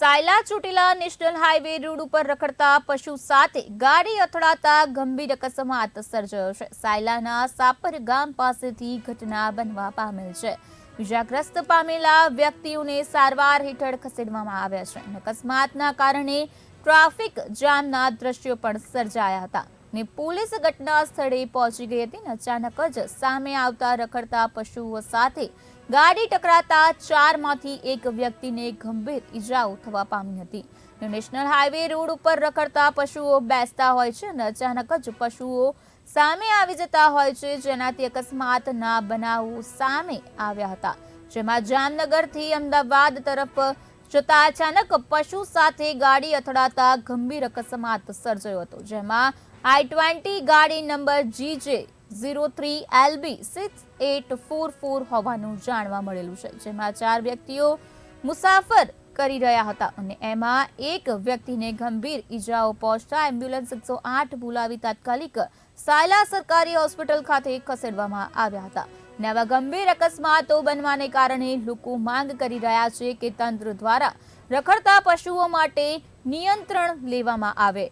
Sayla Chotila national highway road ઉપર રખડતા પશુ સાથે ગાડી અથડાતા ગંભીર અકસ્માત સર્જાયો છે. સાયલાના સાપર ગામ પાસેથી ઘટના બનવા પામેલ છે. ઇજાગ્રસ્ત પામેલા વ્યક્તિઓને સારવાર હેઠળ ખસેડવામાં આવ્યા છે. અકસ્માતના કારણે ટ્રાફિક જામના દ્રશ્યો પણ સર્જાયા હતા. ને પોલીસ ઘટના સ્થળે પહોંચી ગઈ હતી ને અચાનક જ સામે આવતા રખડતા પશુઓ સાથે ગાડી ટકરાતા ચારમાંથી એક વ્યક્તિને ગંભીર ઈજાઓ થવા પામી હતી. નેશનલ હાઈવે રોડ ઉપર રખડતા પશુઓ બેસતા હોય છે અને અચાનક જ પશુઓ સામે આવી જતા હોય છે, જેનાથી અકસ્માતના બનાવો સામે આવ્યા હતા. જેમાં જામનગરથી અમદાવાદ તરફ જતા અચાનક પશુ સાથે ગાડી અથડાતા ગંભીર અકસ્માત સર્જાયો હતો, જેમાં આઈ ટ્વેન્ટી ગાડી number GJ zero three LB six eight four four હોવાનું જાણવા મળેલું છે, જેમાં ચાર વ્યક્તિઓ મુસાફર કરી રહ્યા હતા અને એમાં એક વ્યક્તિને ગંભીર ઈજાઓ પહોંચતા એમ્બ્યુલન્સ એકસો આઠ બોલાવી તાત્કાલિક સાયલા સરકારી હોસ્પિટલ ખાતે ખસેડવામાં આવ્યા હતા. નવા ગંભીર અકસ્માતો બનવાને કારણે લોકો માંગ કરી રહ્યા છે કે તંત્ર દ્વારા રખડતા પશુઓ માટે નિયંત્રણ લેવામાં આવે.